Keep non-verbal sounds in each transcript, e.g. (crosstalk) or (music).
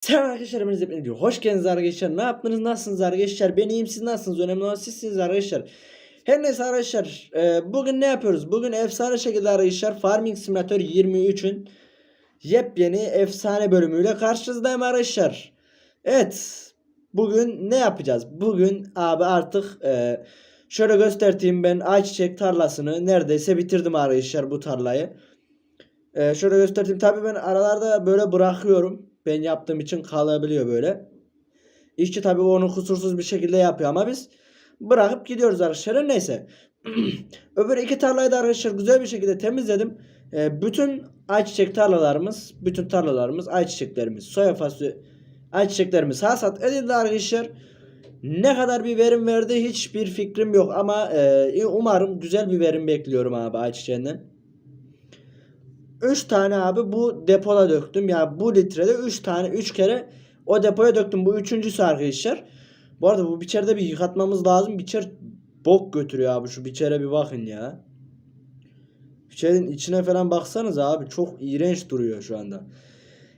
Selam arkadaşlar hepiniz hepiniz diyor. Hoş geldiniz arkadaşlar. Ne yaptınız? Nasılsınız arkadaşlar? Ben iyiyim siz nasılsınız? Önemli olan sizsiniz arkadaşlar. Her neyse arkadaşlar e, bugün ne yapıyoruz? Bugün efsane şekilde arkadaşlar Farming Simulator 23'ün yepyeni efsane bölümüyle karşınızdayım arkadaşlar. Evet bugün ne yapacağız? Bugün abi artık e, şöyle göstereyim ben ayçiçek tarlasını neredeyse bitirdim arkadaşlar bu tarlayı. E, şöyle göstereyim tabii ben aralarda böyle bırakıyorum. Ben yaptığım için kalabiliyor böyle. İşçi tabii onu kusursuz bir şekilde yapıyor ama biz bırakıp gidiyoruz arkadaşlar. Neyse. (clears throat) Öbür iki tarlayı da arkadaşlar güzel bir şekilde temizledim. Ee, bütün ayçiçek tarlalarımız, bütün tarlalarımız, ayçiçeklerimiz, soya fasulye ayçiçeklerimiz hasat edildi arkadaşlar. Ne kadar bir verim verdi hiçbir fikrim yok ama e, umarım güzel bir verim bekliyorum abi ayçiçeğinden. 3 tane abi bu depoda döktüm. Yani bu litrede 3 tane 3 kere o depoya döktüm. Bu üçüncüsü arkadaşlar. Bu arada bu biçerde bir yıkatmamız lazım. Biçer bok götürüyor abi. Şu biçere bir bakın ya. Biçerin içine falan baksanız abi. Çok iğrenç duruyor şu anda.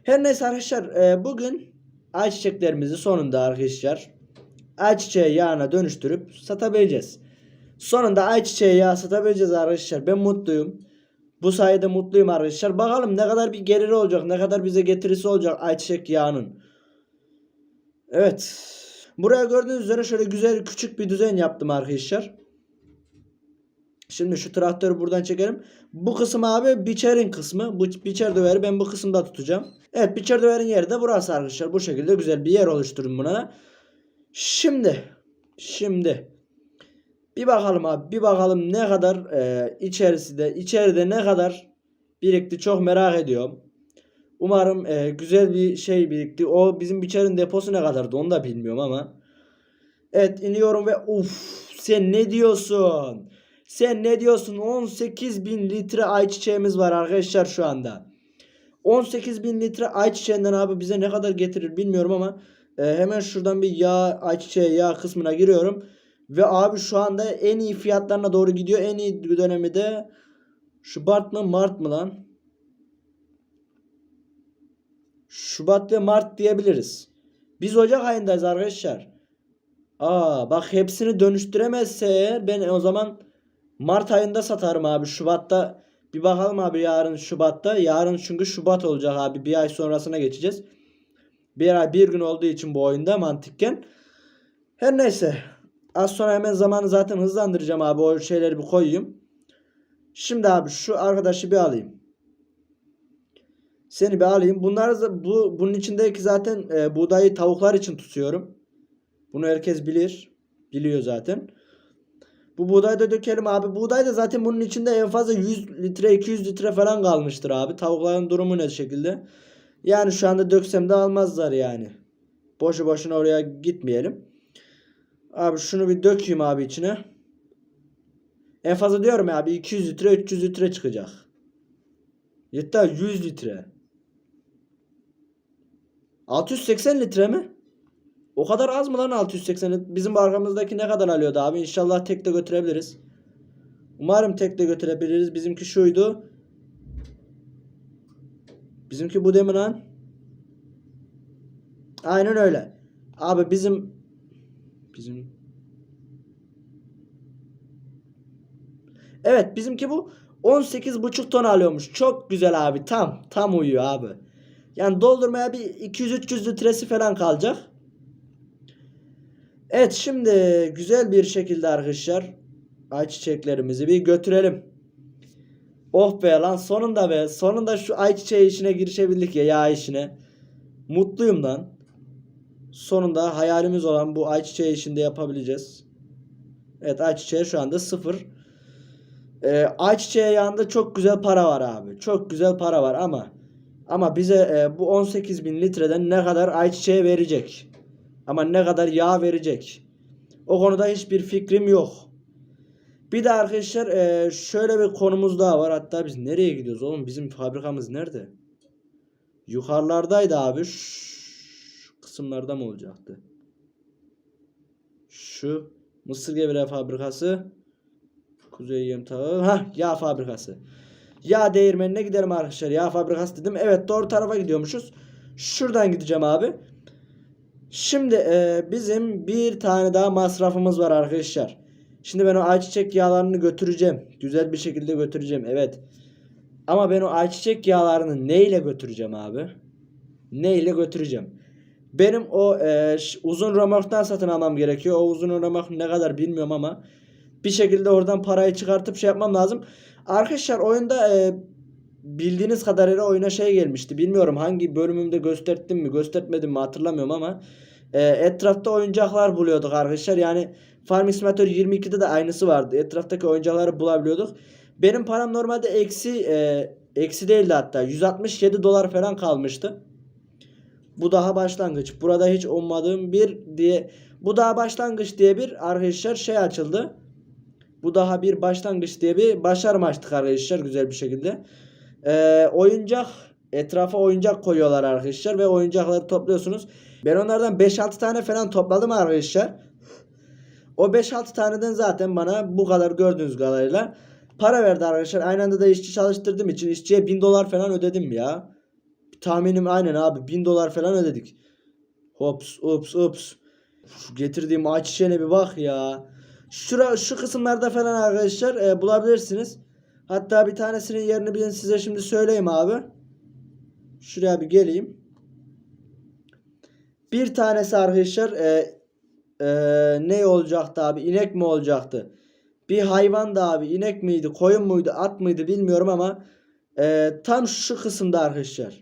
Her neyse arkadaşlar. e, bugün ayçiçeklerimizi sonunda arkadaşlar ayçiçeği yağına dönüştürüp satabileceğiz. Sonunda ayçiçeği yağı satabileceğiz arkadaşlar. Ben mutluyum. Bu sayede mutluyum arkadaşlar. Bakalım ne kadar bir geliri olacak. Ne kadar bize getirisi olacak ayçiçek yağının. Evet. Buraya gördüğünüz üzere şöyle güzel küçük bir düzen yaptım arkadaşlar. Şimdi şu traktörü buradan çekelim. Bu kısım abi biçerin kısmı. Bu biçer döveri ben bu kısımda tutacağım. Evet biçer döverin yeri de burası arkadaşlar. Bu şekilde güzel bir yer oluşturun buna. Şimdi. Şimdi. Bir bakalım abi bir bakalım ne kadar e, içerisinde içeride ne kadar birikti çok merak ediyorum. Umarım e, güzel bir şey birikti. O bizim biçerin deposu ne kadardı onu da bilmiyorum ama. Evet iniyorum ve uf sen ne diyorsun? Sen ne diyorsun? 18 bin litre ayçiçeğimiz var arkadaşlar şu anda. 18 bin litre ayçiçeğinden abi bize ne kadar getirir bilmiyorum ama e, hemen şuradan bir yağ ayçiçeği yağ kısmına giriyorum. Ve abi şu anda en iyi fiyatlarına doğru gidiyor. En iyi dönemi de Şubat mı Mart mı lan? Şubat ve Mart diyebiliriz. Biz Ocak ayındayız arkadaşlar. Aa bak hepsini dönüştüremezse eğer ben o zaman Mart ayında satarım abi. Şubat'ta bir bakalım abi yarın Şubat'ta. Yarın çünkü Şubat olacak abi. Bir ay sonrasına geçeceğiz. Bir ay bir gün olduğu için bu oyunda mantıkken. Her neyse. Az sonra hemen zamanı zaten hızlandıracağım abi. O şeyleri bir koyayım. Şimdi abi şu arkadaşı bir alayım. Seni bir alayım. Bunlar da- bu bunun içindeki zaten e, buğdayı tavuklar için tutuyorum. Bunu herkes bilir. Biliyor zaten. Bu buğdayı da dökelim abi. Buğday da zaten bunun içinde en fazla 100 litre 200 litre falan kalmıştır abi. Tavukların durumu ne şekilde? Yani şu anda döksem de almazlar yani. Boşu boşuna oraya gitmeyelim. Abi şunu bir dökeyim abi içine. En fazla diyorum ya abi 200 litre 300 litre çıkacak. Hatta 100 litre. 680 litre mi? O kadar az mı lan 680 litre? Bizim arkamızdaki ne kadar alıyordu abi? İnşallah tek de götürebiliriz. Umarım tek de götürebiliriz. Bizimki şuydu. Bizimki bu mi lan? Aynen öyle. Abi bizim bizim Evet bizimki bu 18,5 ton alıyormuş. Çok güzel abi. Tam tam uyuyor abi. Yani doldurmaya bir 200-300 litresi falan kalacak. Evet şimdi güzel bir şekilde arkadaşlar ayçiçeklerimizi bir götürelim. Oh be lan sonunda be. Sonunda şu ayçiçeği işine girişebildik ya yağ işine. Mutluyum lan. Sonunda hayalimiz olan bu ayçiçeği işinde yapabileceğiz. Evet ayçiçeği şu anda sıfır. Ee, ayçiçeği yanında çok güzel para var abi. Çok güzel para var ama ama bize e, bu 18 bin litreden ne kadar ayçiçeği verecek? Ama ne kadar yağ verecek? O konuda hiçbir fikrim yok. Bir de arkadaşlar e, şöyle bir konumuz daha var. Hatta biz nereye gidiyoruz oğlum? Bizim fabrikamız nerede? Yukarılardaydı abi. Şu kısımlarda mı olacaktı? Şu mısır gevreği fabrikası. Kuzey Yemtağı. Ha yağ fabrikası. Yağ değirmenine gidelim arkadaşlar. Yağ fabrikası dedim. Evet doğru tarafa gidiyormuşuz. Şuradan gideceğim abi. Şimdi e, bizim bir tane daha masrafımız var arkadaşlar. Şimdi ben o ayçiçek yağlarını götüreceğim. Güzel bir şekilde götüreceğim. Evet. Ama ben o ayçiçek yağlarını neyle götüreceğim abi? Neyle götüreceğim? Benim o e, uzun römorktan satın almam gerekiyor. O uzun römork ne kadar bilmiyorum ama bir şekilde oradan parayı çıkartıp şey yapmam lazım. Arkadaşlar oyunda e, bildiğiniz kadarıyla oyuna şey gelmişti. Bilmiyorum hangi bölümümde gösterdim mi göstermedim mi hatırlamıyorum ama e, etrafta oyuncaklar buluyorduk arkadaşlar. Yani Farming Simulator 22'de de aynısı vardı. Etraftaki oyuncakları bulabiliyorduk. Benim param normalde eksi e, eksi değildi hatta 167 dolar falan kalmıştı. Bu daha başlangıç. Burada hiç ummadığım bir diye bu daha başlangıç diye bir arkadaşlar şey açıldı. Bu daha bir başlangıç diye bir başarım açtık arkadaşlar güzel bir şekilde. Ee, oyuncak etrafa oyuncak koyuyorlar arkadaşlar ve oyuncakları topluyorsunuz. Ben onlardan 5-6 tane falan topladım arkadaşlar. O 5-6 taneden zaten bana bu kadar gördüğünüz kadarıyla para verdi arkadaşlar. Aynı anda da işçi çalıştırdığım için işçiye 1000 dolar falan ödedim ya. Tahminim aynen abi 1000 dolar falan ödedik. Hops ups ups. Şu getirdiğim ayçiçeğine bir bak ya. Şura, şu kısımlarda falan arkadaşlar e, bulabilirsiniz. Hatta bir tanesinin yerini ben size şimdi söyleyeyim abi. Şuraya bir geleyim. Bir tanesi arkadaşlar e, e, ne olacaktı abi? İnek mi olacaktı? Bir hayvan da abi. inek miydi? Koyun muydu? At mıydı? Bilmiyorum ama e, tam şu kısımda arkadaşlar.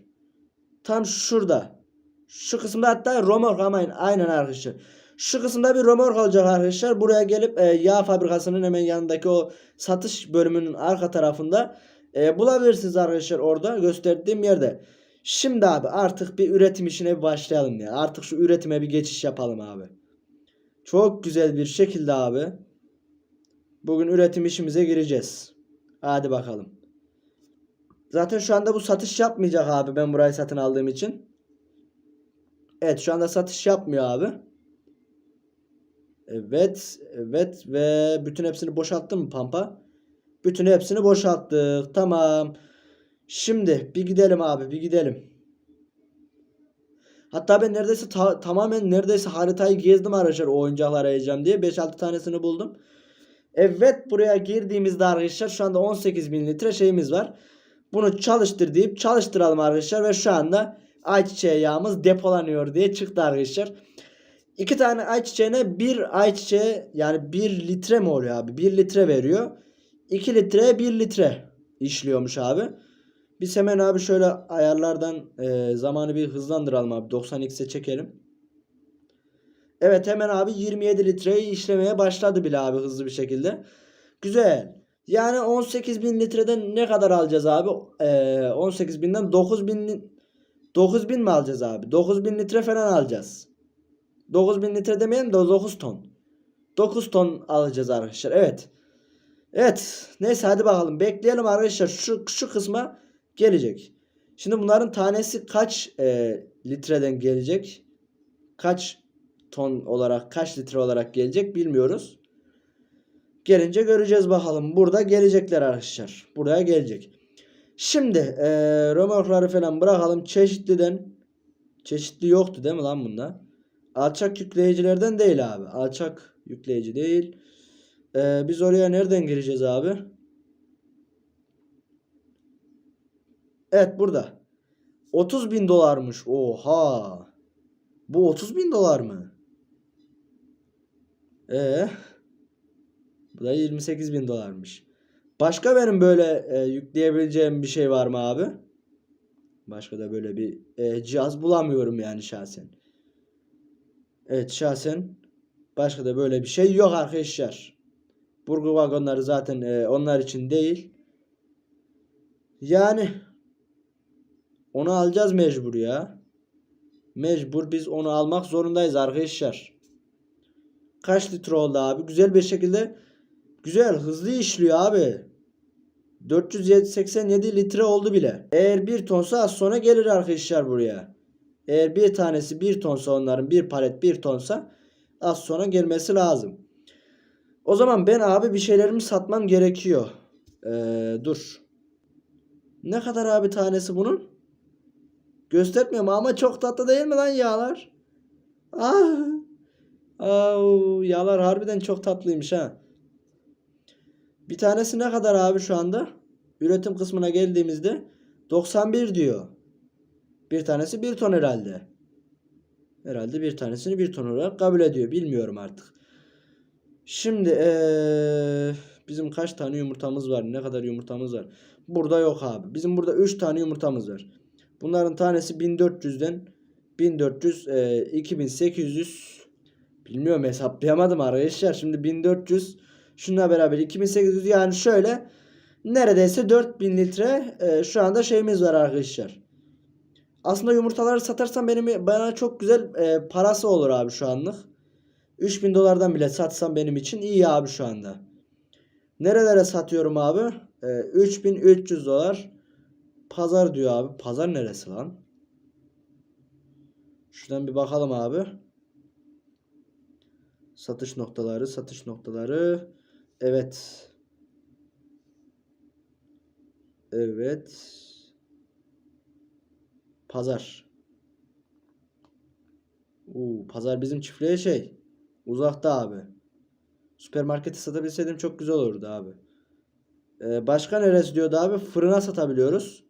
Tam şurada. Şu kısımda hatta romork ama aynen arkadaşlar. Şu kısımda bir romork olacak arkadaşlar. Buraya gelip e, yağ fabrikasının hemen yanındaki o satış bölümünün arka tarafında e, bulabilirsiniz arkadaşlar orada gösterdiğim yerde. Şimdi abi artık bir üretim işine bir başlayalım ya. Artık şu üretime bir geçiş yapalım abi. Çok güzel bir şekilde abi. Bugün üretim işimize gireceğiz. Hadi bakalım. Zaten şu anda bu satış yapmayacak abi ben burayı satın aldığım için. Evet şu anda satış yapmıyor abi. Evet, evet ve bütün hepsini boşalttım mı pampa? Bütün hepsini boşalttık. Tamam. Şimdi bir gidelim abi, bir gidelim. Hatta ben neredeyse ta- tamamen neredeyse haritayı gezdim arkadaşlar o arayacağım diye. 5-6 tanesini buldum. Evet buraya girdiğimizde arkadaşlar şu anda 18 bin litre şeyimiz var. Bunu çalıştır deyip çalıştıralım arkadaşlar ve şu anda ayçiçeği yağımız depolanıyor diye çıktı arkadaşlar. İki tane ayçiçeğine bir ayçiçeği yani bir litre mi oluyor abi? Bir litre veriyor. 2 litre 1 litre işliyormuş abi. Biz hemen abi şöyle ayarlardan e, zamanı bir hızlandıralım abi. 90x'e çekelim. Evet hemen abi 27 litreyi işlemeye başladı bile abi hızlı bir şekilde. Güzel. Yani 18 bin litreden ne kadar alacağız abi? Ee, 18 binden 9 bin 9 bin mi alacağız abi? 9 bin litre falan alacağız. 9 bin litre demeyelim de 9 ton. 9 ton alacağız arkadaşlar. Evet. Evet. Neyse hadi bakalım. Bekleyelim arkadaşlar. Şu, şu kısma gelecek. Şimdi bunların tanesi kaç e, litreden gelecek? Kaç ton olarak kaç litre olarak gelecek bilmiyoruz. Gelince göreceğiz bakalım. Burada gelecekler arkadaşlar. Buraya gelecek. Şimdi e, römorkları falan bırakalım. Çeşitliden çeşitli yoktu değil mi lan bunda? Alçak yükleyicilerden değil abi. Alçak yükleyici değil. E, biz oraya nereden gireceğiz abi? Evet burada. 30 bin dolarmış. Oha. Bu 30 bin dolar mı? Ee, bu da 28 bin dolarmış. Başka benim böyle e, yükleyebileceğim bir şey var mı abi? Başka da böyle bir e, cihaz bulamıyorum yani şahsen. Evet şahsen başka da böyle bir şey yok arkadaşlar. Burgu vagonları zaten e, onlar için değil. Yani onu alacağız mecbur ya. Mecbur biz onu almak zorundayız arkadaşlar. Kaç litre oldu abi? Güzel bir şekilde güzel hızlı işliyor abi. 487 litre oldu bile. Eğer bir tonsa az sonra gelir arkadaşlar buraya. Eğer bir tanesi bir tonsa onların bir palet bir tonsa az sonra gelmesi lazım. O zaman ben abi bir şeylerimi satmam gerekiyor. Ee, dur. Ne kadar abi tanesi bunun? Göstermiyorum ama çok tatlı değil mi lan yağlar? Ah. Au, yağlar harbiden çok tatlıymış ha. Bir tanesi ne kadar abi şu anda? Üretim kısmına geldiğimizde 91 diyor. Bir tanesi 1 ton herhalde. Herhalde bir tanesini 1 ton olarak kabul ediyor. Bilmiyorum artık. Şimdi eee, bizim kaç tane yumurtamız var? Ne kadar yumurtamız var? Burada yok abi. Bizim burada 3 tane yumurtamız var. Bunların tanesi 1400'den 1400 eee, 2800 bilmiyorum hesaplayamadım arkadaşlar. Şimdi 1400 şununla beraber 2800 yani şöyle neredeyse 4000 litre eee, şu anda şeyimiz var arkadaşlar. Aslında yumurtaları satarsam benim bana çok güzel eee, parası olur abi şu anlık. 3000 dolardan bile satsam benim için iyi abi şu anda. Nerelere satıyorum abi? Ee, 3300 dolar. Pazar diyor abi. Pazar neresi lan? Şuradan bir bakalım abi. Satış noktaları, satış noktaları. Evet. Evet. Pazar. Oo, pazar bizim çiftliğe şey. Uzakta abi. Süpermarkete satabilseydim çok güzel olurdu abi. Ee, başka neresi diyordu abi? Fırına satabiliyoruz.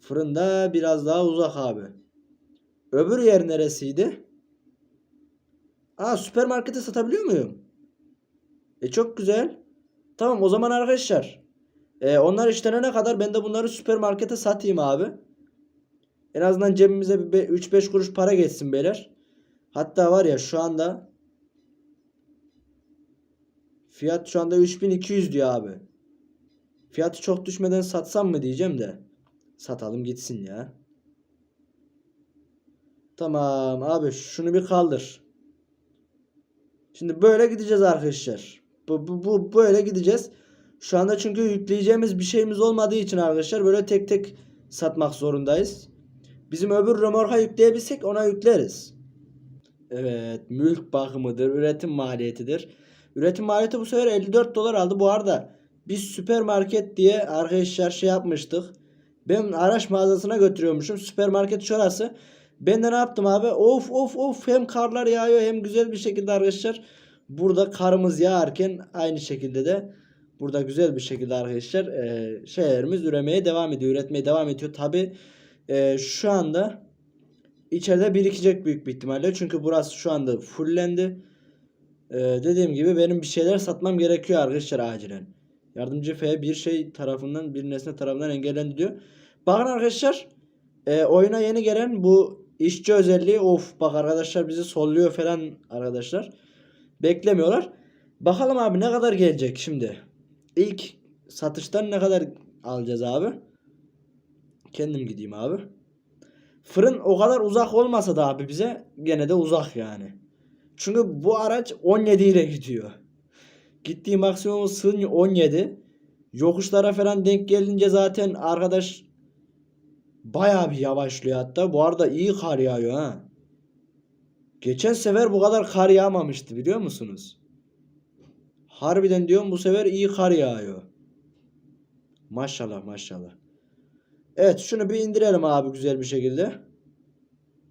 Fırında biraz daha uzak abi. Öbür yer neresiydi? Aa süpermarkete satabiliyor muyum? E çok güzel. Tamam o zaman arkadaşlar. E, onlar işlenene kadar ben de bunları süpermarkete satayım abi. En azından cebimize bir 3-5 kuruş para geçsin beyler. Hatta var ya şu anda fiyat şu anda 3200 diyor abi. Fiyatı çok düşmeden satsam mı diyeceğim de. Satalım gitsin ya. Tamam abi şunu bir kaldır. Şimdi böyle gideceğiz arkadaşlar. Bu, bu, bu böyle gideceğiz. Şu anda çünkü yükleyeceğimiz bir şeyimiz olmadığı için arkadaşlar böyle tek tek satmak zorundayız. Bizim öbür remorka yükleyebilsek ona yükleriz. Evet, mülk bakımıdır, üretim maliyetidir. Üretim maliyeti bu sefer 54 dolar aldı. Bu arada biz süpermarket diye arkadaşlar şey yapmıştık. Ben araç mağazasına götürüyormuşum. Süpermarket şurası. Ben de ne yaptım abi? Of of of hem karlar yağıyor hem güzel bir şekilde arkadaşlar. Burada karımız yağarken aynı şekilde de burada güzel bir şekilde arkadaşlar e, şeylerimiz üremeye devam ediyor. Üretmeye devam ediyor. Tabi e, şu anda içeride birikecek büyük bir ihtimalle. Çünkü burası şu anda fullendi. Ee, dediğim gibi benim bir şeyler satmam gerekiyor arkadaşlar acilen. Yardımcı F bir şey tarafından bir nesne tarafından engellendi diyor. Bakın arkadaşlar e, oyuna yeni gelen bu işçi özelliği of bak arkadaşlar bizi solluyor falan arkadaşlar. Beklemiyorlar. Bakalım abi ne kadar gelecek şimdi. İlk satıştan ne kadar alacağız abi? Kendim gideyim abi. Fırın o kadar uzak olmasa da abi bize gene de uzak yani. Çünkü bu araç 17 ile gidiyor. Gittiği maksimum hız 17. Yokuşlara falan denk gelince zaten arkadaş bayağı bir yavaşlıyor hatta. Bu arada iyi kar yağıyor ha. Geçen sefer bu kadar kar yağmamıştı biliyor musunuz? Harbiden diyorum bu sefer iyi kar yağıyor. Maşallah maşallah. Evet şunu bir indirelim abi güzel bir şekilde.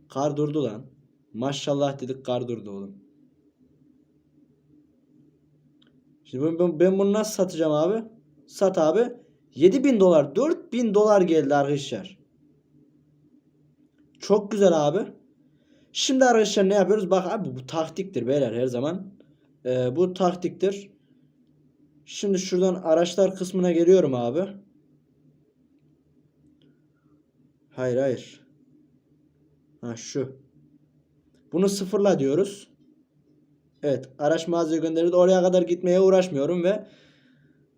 Kar durdu lan. Maşallah dedik kar durdu oğlum. Şimdi ben, ben, bunu nasıl satacağım abi? Sat abi. 7000 dolar 4000 dolar geldi arkadaşlar. Çok güzel abi. Şimdi arkadaşlar ne yapıyoruz? Bak abi bu taktiktir beyler her zaman. Ee, bu taktiktir. Şimdi şuradan araçlar kısmına geliyorum abi. Hayır hayır. Ha şu. Bunu sıfırla diyoruz. Evet araç mağazaya gönderildi. Oraya kadar gitmeye uğraşmıyorum ve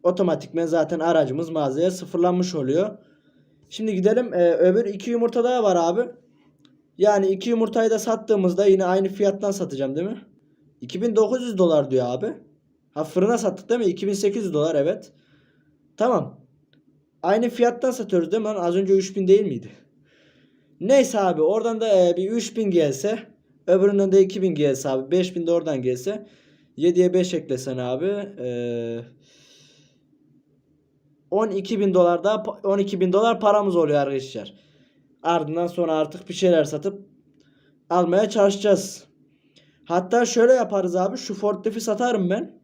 otomatikmen zaten aracımız mağazaya sıfırlanmış oluyor. Şimdi gidelim. Ee, öbür iki yumurta daha var abi. Yani iki yumurtayı da sattığımızda yine aynı fiyattan satacağım değil mi? 2900 dolar diyor abi. Ha fırına sattık değil mi? 2800 dolar evet. Tamam. Aynı fiyattan satıyoruz değil mi? Az önce 3000 değil miydi? Neyse abi oradan da e, bir 3000 gelse öbüründen de 2000 gelse abi 5000 de oradan gelse 7'ye 5 eklesen abi e, 12 bin dolar daha 12 bin dolar paramız oluyor arkadaşlar. Ardından sonra artık bir şeyler satıp almaya çalışacağız. Hatta şöyle yaparız abi. Şu Forklift'i satarım ben.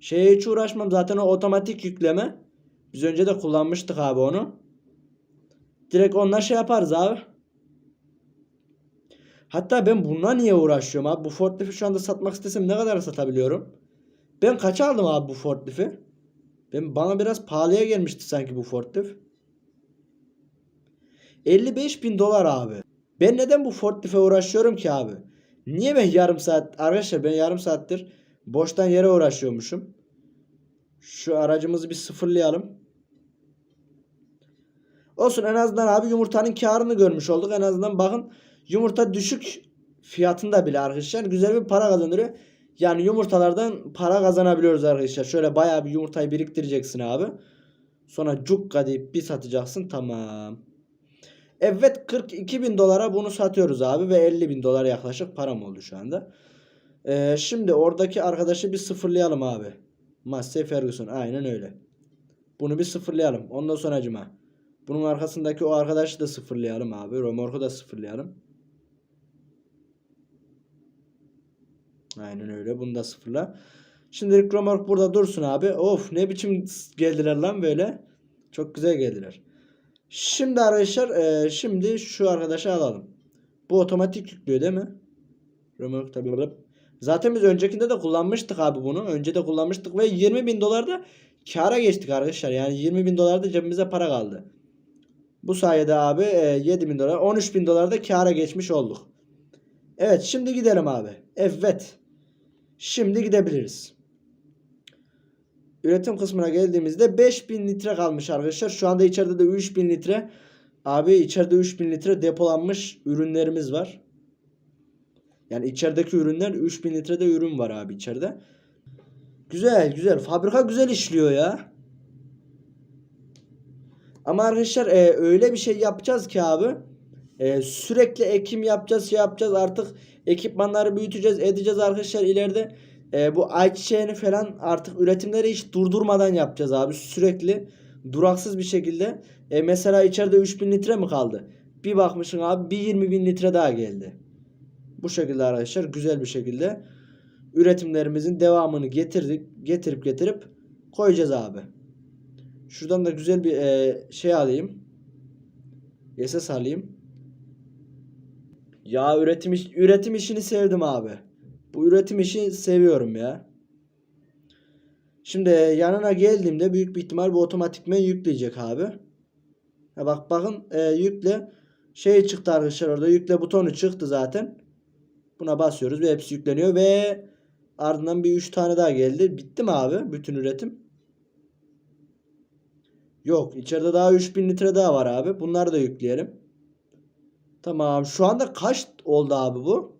Şeye hiç uğraşmam. Zaten o otomatik yükleme. Biz önce de kullanmıştık abi onu. Direkt onunla şey yaparız abi. Hatta ben bununla niye uğraşıyorum abi? Bu forklifti şu anda satmak istesem ne kadar satabiliyorum? Ben kaça aldım abi bu forklifti? Ben bana biraz pahalıya gelmişti sanki bu forklift. 55 bin dolar abi. Ben neden bu forklifte uğraşıyorum ki abi? Niye ben yarım saat arkadaşlar ben yarım saattir boştan yere uğraşıyormuşum. Şu aracımızı bir sıfırlayalım. Olsun en azından abi yumurtanın karını görmüş olduk. En azından bakın yumurta düşük fiyatında bile arkadaşlar güzel bir para kazandırıyor. Yani yumurtalardan para kazanabiliyoruz arkadaşlar. Şöyle bayağı bir yumurtayı biriktireceksin abi. Sonra cukka deyip bir satacaksın tamam. Evet 42 bin dolara bunu satıyoruz abi ve 50 bin dolar yaklaşık param oldu şu anda. Ee, şimdi oradaki arkadaşı bir sıfırlayalım abi. Massey Ferguson aynen öyle. Bunu bir sıfırlayalım. Ondan sonra acıma. Bunun arkasındaki o arkadaşı da sıfırlayalım abi. Romorku da sıfırlayalım. Aynen öyle. Bunu da sıfırla. Şimdilik Romork burada dursun abi. Of ne biçim geldiler lan böyle. Çok güzel geldiler. Şimdi arkadaşlar e, şimdi şu arkadaşı alalım. Bu otomatik yüklüyor değil mi? Romork tabi. Zaten biz öncekinde de kullanmıştık abi bunu. Önce de kullanmıştık ve 20 bin dolar da kara geçtik arkadaşlar. Yani 20 bin dolar da cebimize para kaldı. Bu sayede abi e, 7 bin dolar 13 bin dolar da kara geçmiş olduk. Evet şimdi gidelim abi. Evet. Şimdi gidebiliriz. Üretim kısmına geldiğimizde 5000 litre kalmış arkadaşlar. Şu anda içeride de 3000 litre. Abi içeride 3000 litre depolanmış ürünlerimiz var. Yani içerideki ürünler 3000 litrede ürün var abi içeride. Güzel güzel. Fabrika güzel işliyor ya. Ama arkadaşlar e, öyle bir şey yapacağız ki abi. E, sürekli ekim yapacağız şey yapacağız artık ekipmanları büyüteceğiz edeceğiz arkadaşlar ileride. E, bu ayçiçeğini falan artık üretimleri hiç durdurmadan yapacağız abi. Sürekli duraksız bir şekilde. E, mesela içeride 3000 litre mi kaldı? Bir bakmışsın abi bir 20 bin litre daha geldi. Bu şekilde arkadaşlar güzel bir şekilde üretimlerimizin devamını getirdik. Getirip getirip koyacağız abi. Şuradan da güzel bir e, şey alayım. SS alayım. Ya üretim üretim işini sevdim abi. Bu üretim işini seviyorum ya. Şimdi yanına geldiğimde büyük bir ihtimal bu otomatikmen yükleyecek abi. Ha bak bakın e, yükle şey çıktı arkadaşlar orada yükle butonu çıktı zaten. Buna basıyoruz ve hepsi yükleniyor ve ardından bir 3 tane daha geldi. Bitti mi abi bütün üretim? Yok içeride daha 3000 litre daha var abi. Bunları da yükleyelim. Tamam şu anda kaç oldu abi bu?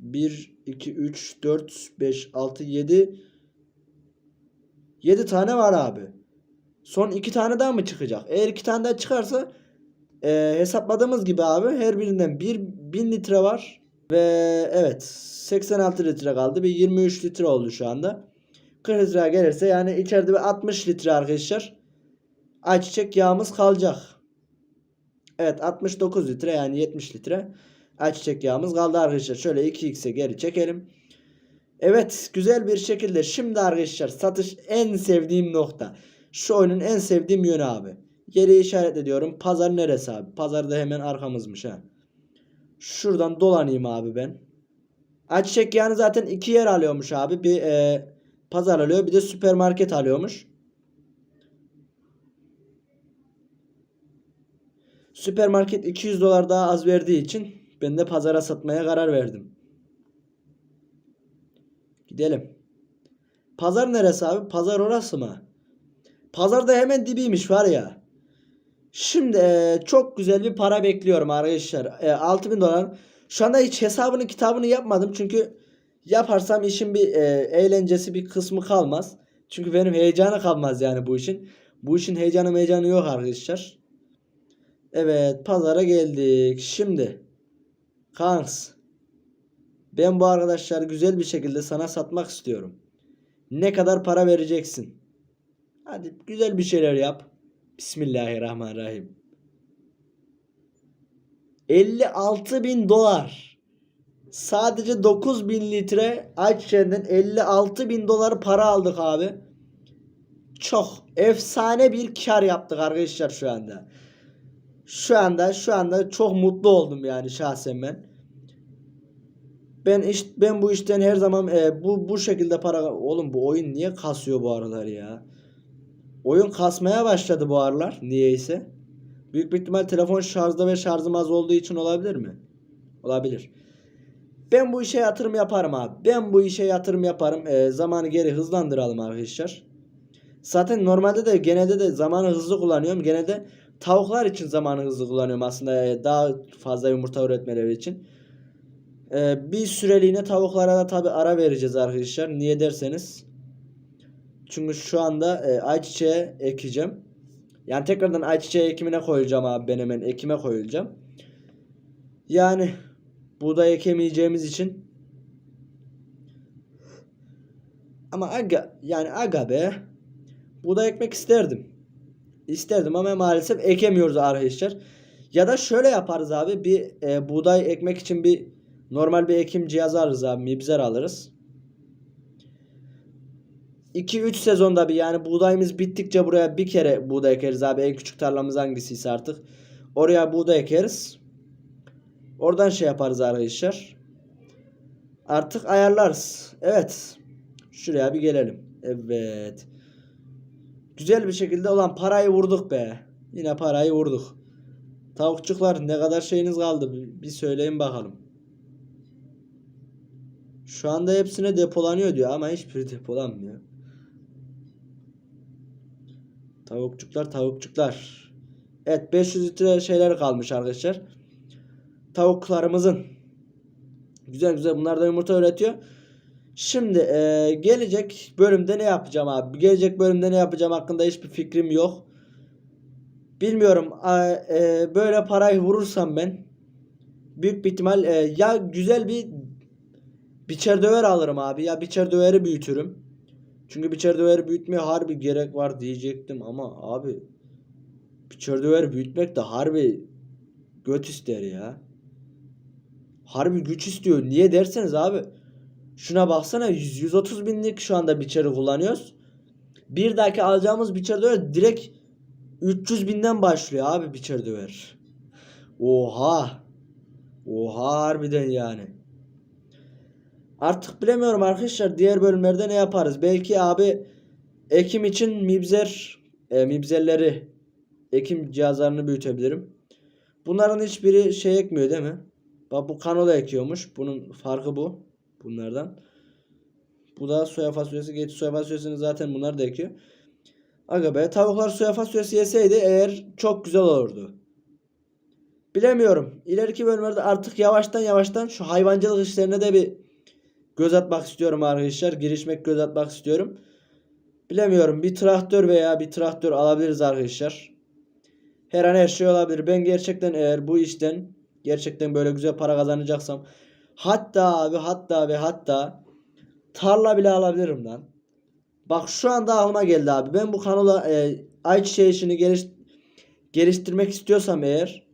1, 2, 3, 4, 5, 6, 7 7 tane var abi. Son 2 tane daha mı çıkacak? Eğer 2 tane daha çıkarsa e, hesapladığımız gibi abi her birinden 1 1000 litre var. Ve evet 86 litre kaldı. Bir 23 litre oldu şu anda. 40 litre gelirse yani içeride bir 60 litre arkadaşlar. Ayçiçek yağımız kalacak. Evet 69 litre yani 70 litre ayçiçek yağımız kaldı arkadaşlar. Şöyle 2x'e geri çekelim. Evet güzel bir şekilde şimdi arkadaşlar satış en sevdiğim nokta. Şu oyunun en sevdiğim yönü abi. Yeri işaret ediyorum. Pazar neresi abi? Pazar da hemen arkamızmış ha. Şuradan dolanayım abi ben. Ayçiçek yağını zaten iki yer alıyormuş abi. Bir e, pazar alıyor bir de süpermarket alıyormuş. Süpermarket 200 dolar daha az verdiği için ben de pazara satmaya karar verdim. Gidelim. Pazar neresi abi? Pazar orası mı? Pazar da hemen dibiymiş var ya. Şimdi e, çok güzel bir para bekliyorum arkadaşlar. E, 6000 dolar. Şu anda hiç hesabını kitabını yapmadım. Çünkü yaparsam işin bir e, eğlencesi bir kısmı kalmaz. Çünkü benim heyecanı kalmaz yani bu işin. Bu işin heyecanı heyecanı yok arkadaşlar. Evet pazara geldik. Şimdi Kans. Ben bu arkadaşlar güzel bir şekilde sana satmak istiyorum. Ne kadar para vereceksin? Hadi güzel bir şeyler yap. Bismillahirrahmanirrahim. 56 bin dolar. Sadece 9 bin litre ayçiçeğinden 56 bin dolar para aldık abi. Çok efsane bir kar yaptık arkadaşlar şu anda. Şu anda şu anda çok mutlu oldum yani şahsen ben. Ben iş ben bu işten her zaman e, bu bu şekilde para oğlum bu oyun niye kasıyor bu aralar ya? Oyun kasmaya başladı bu aralar niyeyse. Büyük bir ihtimal telefon şarjda ve şarjım az olduğu için olabilir mi? Olabilir. Ben bu işe yatırım yaparım abi. Ben bu işe yatırım yaparım. E, zamanı geri hızlandıralım arkadaşlar. Zaten normalde de genelde de zamanı hızlı kullanıyorum. Genelde tavuklar için zamanı hızlı kullanıyorum aslında e, daha fazla yumurta üretmeleri için. E, bir süreliğine tavuklara da tabi ara vereceğiz arkadaşlar. Niye derseniz. Çünkü şu anda e, ayçiçeği ekeceğim. Yani tekrardan ayçiçeği ekimine koyacağım abi ben hemen ekime koyacağım. Yani buğday ekemeyeceğimiz için ama aga yani aga be buğday ekmek isterdim. İsterdim ama maalesef ekemiyoruz arkadaşlar. Ya da şöyle yaparız abi bir e, buğday ekmek için bir normal bir ekim cihazı alırız abi mibzer alırız. 2-3 sezonda bir yani buğdayımız bittikçe buraya bir kere buğday ekeriz abi. En küçük tarlamız hangisiyse artık. Oraya buğday ekeriz. Oradan şey yaparız arkadaşlar. Artık ayarlarız. Evet. Şuraya bir gelelim. Evet. Güzel bir şekilde olan parayı vurduk be. Yine parayı vurduk. Tavukçuklar ne kadar şeyiniz kaldı bir söyleyin bakalım. Şu anda hepsine depolanıyor diyor ama hiçbiri (laughs) depolanmıyor. Tavukçuklar tavukçuklar. Evet 500 litre şeyler kalmış arkadaşlar. Tavuklarımızın. Güzel güzel bunlar da yumurta üretiyor. Şimdi e, gelecek bölümde ne yapacağım abi? Gelecek bölümde ne yapacağım hakkında hiçbir fikrim yok. Bilmiyorum. A, e, böyle parayı vurursam ben büyük bir ihtimal e, ya güzel bir biçer döver alırım abi ya biçer döveri büyütürüm. Çünkü biçer döveri büyütmeye harbi gerek var diyecektim ama abi biçer döveri büyütmek de harbi göt ister ya. Harbi güç istiyor. Niye derseniz abi şuna baksana 100, 130 binlik şu anda biçeri kullanıyoruz. Bir dahaki alacağımız biçer döver direkt 300 binden başlıyor abi biçer döver. Oha. Oha harbiden yani. Artık bilemiyorum arkadaşlar diğer bölümlerde ne yaparız. Belki abi ekim için mibzer e, mibzerleri ekim cihazlarını büyütebilirim. Bunların hiçbiri şey ekmiyor değil mi? Bak bu kanola ekiyormuş. Bunun farkı bu. Bunlardan. Bu da soya fasulyesi. Geç soya fasulyesini zaten bunlar da ekiyor. Aga be tavuklar soya fasulyesi yeseydi eğer çok güzel olurdu. Bilemiyorum. İleriki bölümlerde artık yavaştan yavaştan şu hayvancılık işlerine de bir göz atmak istiyorum arkadaşlar. Girişmek göz atmak istiyorum. Bilemiyorum. Bir traktör veya bir traktör alabiliriz arkadaşlar. Her an her şey olabilir. Ben gerçekten eğer bu işten gerçekten böyle güzel para kazanacaksam hatta abi hatta ve hatta tarla bile alabilirim lan. Bak şu anda aklıma geldi abi. Ben bu kanala e, ayçiçeği işini geliş, geliştirmek istiyorsam eğer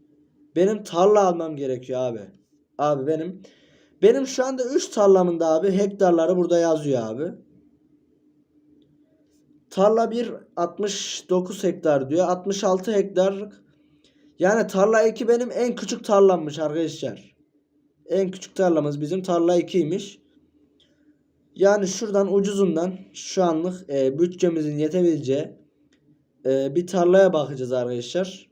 benim tarla almam gerekiyor abi. Abi benim benim şu anda 3 tarlamında abi hektarları burada yazıyor abi. Tarla 1 69 hektar diyor. 66 hektarlık. Yani tarla 2 benim en küçük tarlammış arkadaşlar. En küçük tarlamız bizim tarla 2'ymiş. Yani şuradan ucuzundan şu anlık e, bütçemizin yetebileceği e, bir tarlaya bakacağız arkadaşlar.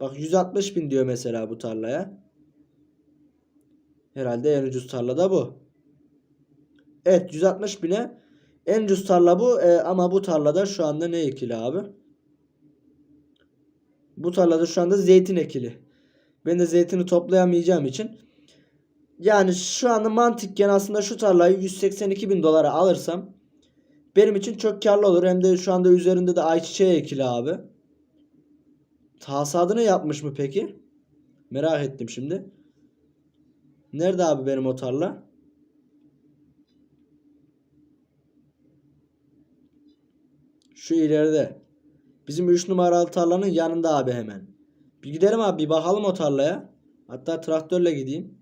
Bak 160 bin diyor mesela bu tarlaya. Herhalde en ucuz tarla da bu. Evet 160 bine en ucuz tarla bu e, ama bu tarlada şu anda ne ekili abi? Bu tarlada şu anda zeytin ekili. Ben de zeytini toplayamayacağım için yani şu anda mantıkken aslında şu tarlayı 182 bin dolara alırsam benim için çok karlı olur. Hem de şu anda üzerinde de ayçiçeği ekili abi. Hasadını yapmış mı peki? Merak ettim şimdi. Nerede abi benim o tarla? Şu ileride. Bizim 3 numaralı tarlanın yanında abi hemen. Bir gidelim abi bir bakalım o tarlaya. Hatta traktörle gideyim.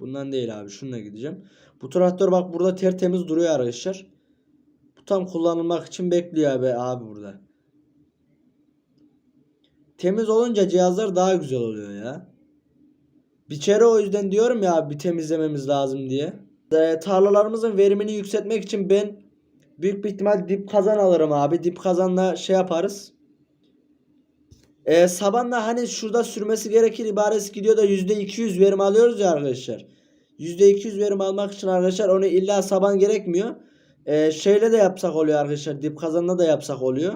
Bundan değil abi şununla gideceğim. Bu traktör bak burada tertemiz duruyor arkadaşlar. Bu tam kullanılmak için bekliyor abi, abi burada. Temiz olunca cihazlar daha güzel oluyor ya. Bir o yüzden diyorum ya bir temizlememiz lazım diye. Ee, tarlalarımızın verimini yükseltmek için ben büyük bir ihtimal dip kazan alırım abi. Dip kazanla şey yaparız. Ee, sabanla hani şurada sürmesi gerekir ibaresi gidiyor da %200 verim alıyoruz ya arkadaşlar. %200 verim almak için arkadaşlar onu illa saban gerekmiyor. Ee, şeyle de yapsak oluyor arkadaşlar. Dip kazanla da yapsak oluyor.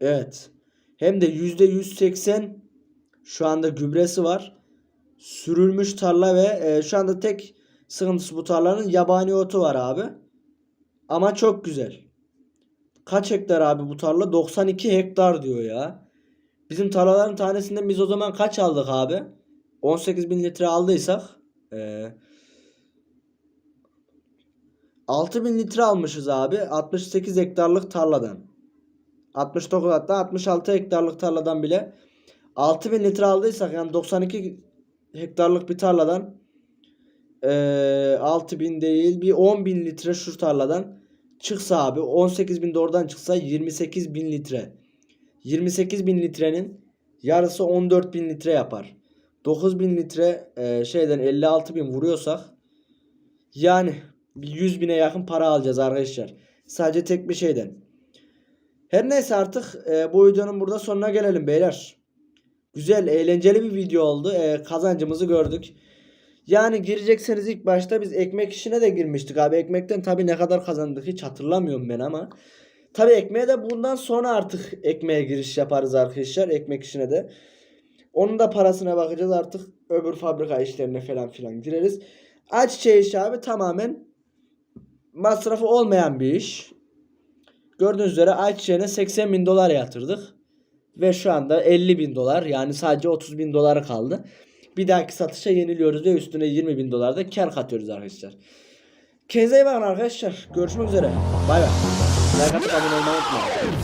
Evet. Hem de %180 şu anda gübresi var. Sürülmüş tarla ve e, şu anda tek sıkıntısı bu tarlanın yabani otu var abi. Ama çok güzel. Kaç hektar abi bu tarla? 92 hektar diyor ya. Bizim tarlaların tanesinden biz o zaman kaç aldık abi? 18 bin litre aldıysak e, 6 bin litre almışız abi 68 hektarlık tarladan. 69 hatta 66 hektarlık tarladan bile 6000 litre aldıysak yani 92 hektarlık bir tarladan eee 6000 değil bir 10.000 litre şu tarladan çıksa abi 18.000 de oradan çıksa 28.000 litre. 28.000 litrenin yarısı 14.000 litre yapar. 9.000 litre eee, şeyden 56.000 vuruyorsak yani bir 100 bine yakın para alacağız arkadaşlar. Sadece tek bir şeyden. Her neyse artık e, bu videonun burada sonuna gelelim beyler. Güzel, eğlenceli bir video oldu. E, kazancımızı gördük. Yani girecekseniz ilk başta biz ekmek işine de girmiştik abi. Ekmekten tabii ne kadar kazandık hiç hatırlamıyorum ben ama. Tabii ekmeğe de bundan sonra artık ekmeğe giriş yaparız arkadaşlar. Ekmek işine de. Onun da parasına bakacağız artık. Öbür fabrika işlerine falan filan gireriz. Ayçiçeği işi abi tamamen masrafı olmayan bir iş. Gördüğünüz üzere ayçiçeğine 80 bin dolar yatırdık. Ve şu anda 50 bin dolar yani sadece 30 bin doları kaldı. Bir dahaki satışa yeniliyoruz ve üstüne 20 bin dolar da kar katıyoruz arkadaşlar. Kendinize iyi bakın arkadaşlar. Görüşmek üzere. Bay bay. Like atıp abone olmayı unutmayın.